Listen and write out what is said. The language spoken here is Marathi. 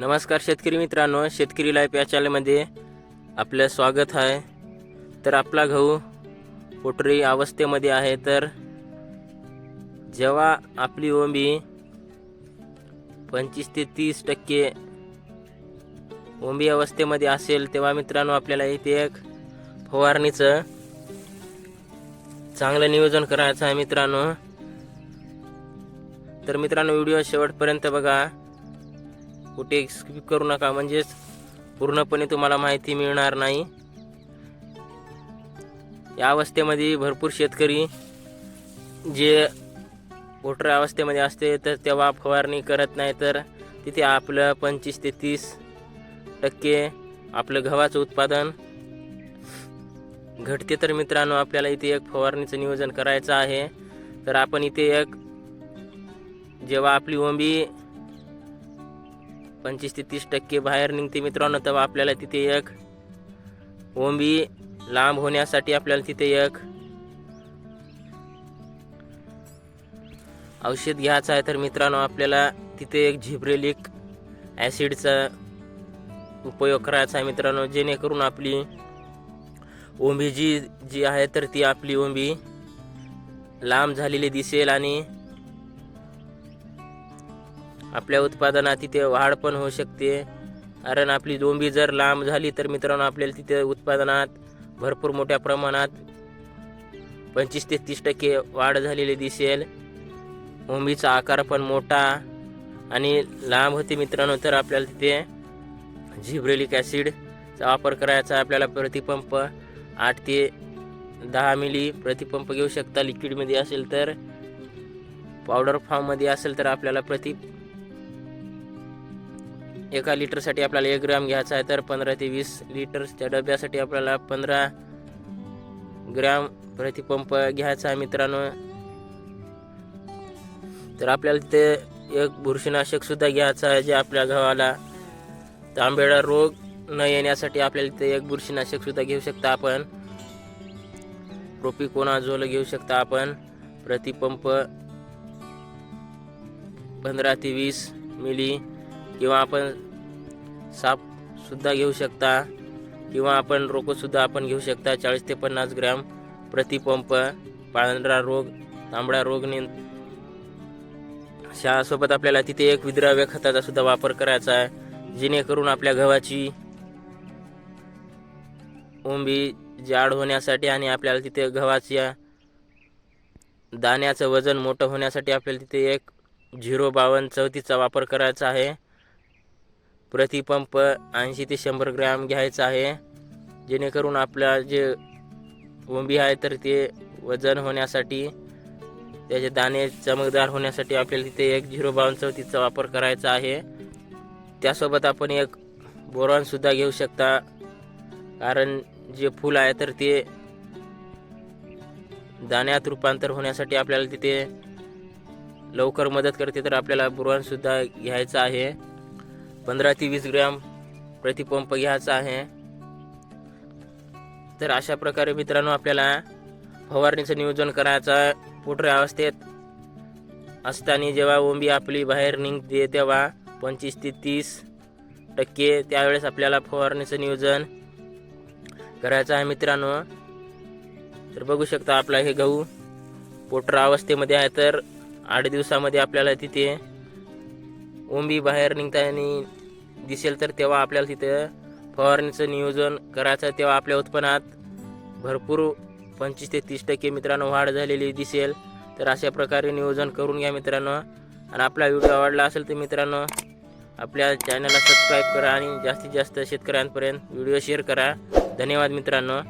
नमस्कार शेतकरी मित्रांनो शेतकरी लाईफ या चॅनलमध्ये आपलं स्वागत आहे. तर आपला गहू पोटरी अवस्थेमध्ये आहे. तर जेव्हा आपली ओंबी पंचवीस ते तीस टक्के ओंबी अवस्थेमध्ये असेल तेव्हा मित्रांनो आपल्याला इथे एक फवारणीचं चांगलं नियोजन करायचं आहे मित्रांनो. तर मित्रांनो व्हिडिओ शेवटपर्यंत बघा. कुठे स्किप करू नका. म्हणजेच पूर्णपणे तुम्हाला माहिती मिळणार नाही. या अवस्थेमध्ये भरपूर शेतकरी जे पोटर अवस्थेमध्ये असते तर तेव्हा फवारणी करत नाही तर तिथे आपलं पंचवीस ते तीस टक्के आपलं गव्हाचं उत्पादन घटते. तर मित्रांनो आपल्याला इथे एक फवारणीचं नियोजन करायचं आहे. तर आपण इथे एक जेव्हा आपली ओंबी पंचवीस ते तीस टक्के बाहेर निघते मित्रांनो तेव्हा आपल्याला तिथे एक ओंबी लांब होण्यासाठी आपल्याला तिथे एक औषध घ्यायचं आहे. तर मित्रांनो आपल्याला तिथे एक झिब्रेलिक ॲसिडचा उपयोग करायचा आहे मित्रांनो जेणेकरून आपली ओंबी जी जी आहे तर ती आपली ओंबी लांब झालेली दिसेल आणि आपल्या उत्पादनात तिथे वाढ पण होऊ शकते. कारण आपली दोंबी जर लांब झाली तर मित्रांनो आपल्याला तिथे उत्पादनात भरपूर मोठ्या प्रमाणात पंचवीस ते तीस टक्के वाढ झालेली दिसेल. ओंबीचा आकार पण मोठा आणि लांब होते मित्रांनो तर आपल्याला तिथे झिब्रेलिक ॲसिडचा वापर करायचा. आपल्याला प्रतिपंप आठ ते दहा मिली प्रतिपंप घेऊ शकता. लिक्विडमध्ये असेल तर पावडर फॉर्ममध्ये असेल तर आपल्याला प्रति एका लिटरसाठी आपल्याला एक ग्रॅम घ्यायचा आहे तर पंधरा ते वीस लिटर्सच्या डब्यासाठी आपल्याला पंधरा ग्रॅम प्रतिपंप घ्यायचा आहे मित्रांनो. तर आपल्याला ते एक बुरशीनाशक सुद्धा घ्यायचं आहे जे आपल्या गव्हाला तांबेडा रोग न येण्यासाठी आपल्याला ते एक बुरशीनाशक सुद्धा घेऊ शकता आपण. प्रोपिकोनाझोल घेऊ शकता आपण प्रतिपंप पंधरा ते वीस मिली किंवा आपण सापसुद्धा घेऊ शकता किंवा आपण रोकोसुद्धा आपण घेऊ शकता. चाळीस ते पन्नास ग्रॅम प्रतिपंप पांढरा रोग तांबडा रोग नि शासोबत आपल्याला तिथे एक विद्राव्य खताचा सुद्धा वापर करायचा आहे जेणेकरून आपल्या गव्हाची ओंबी जाड होण्यासाठी आणि आपल्याला तिथे गव्हाच्या दाण्याचं वजन मोठं होण्यासाठी आपल्याला तिथे एक झिरो बावन्न चौतीसचा वापर करायचा आहे. प्रतिपंप ऐंशी ते शंभर ग्रॅम घ्यायचं आहे. जेणेकरून आपल्या जे ओंबी आहे तर ते वजन होण्यासाठी त्याचे दाणे चमकदार होण्यासाठी आपल्याला तिथे एक झिरो बावन चौतीसचा वापर करायचा आहे. त्यासोबत आपण एक बोरॉनसुद्धा घेऊ शकता. कारण जे फूल आहे तर ते दाण्यात रूपांतर होण्यासाठी आपल्याला तिथे लवकर मदत करते तर आपल्याला बुरवानसुद्धा घ्यायचं आहे. पंधरा ते वीस ग्रॅम प्रतिपंप घ्यायचा आहे. तर अशा प्रकारे मित्रांनो आपल्याला फवारणीचं नियोजन करायचं पोटऱ्या अवस्थेत असताना जेव्हा ओंबी आपली बाहेर निघते तेव्हा पंचवीस ते तीस टक्के त्यावेळेस आपल्याला फवारणीचं नियोजन करायचं आहे मित्रांनो. तर बघू शकता आपला हे गहू पोटरा अवस्थेमध्ये आहे. तर आठ दिवसामध्ये आपल्याला तिथे ओंबी बाहेर निघताना दिसेल तर तेव्हा आपल्याला तिथं फवारणीचं नियोजन करायचं तेव्हा आपल्या उत्पन्नात भरपूर पंचवीस ते तीस टक्के मित्रांनो वाढ झालेली दिसेल. तर अशा प्रकारे नियोजन करून घ्या मित्रांनो. आणि आपला व्हिडिओ आवडला असेल तर मित्रांनो आपल्या चॅनलला सबस्क्राईब करा आणि जास्तीत जास्त शेतकऱ्यांपर्यंत व्हिडिओ शेअर करा. धन्यवाद मित्रांनो.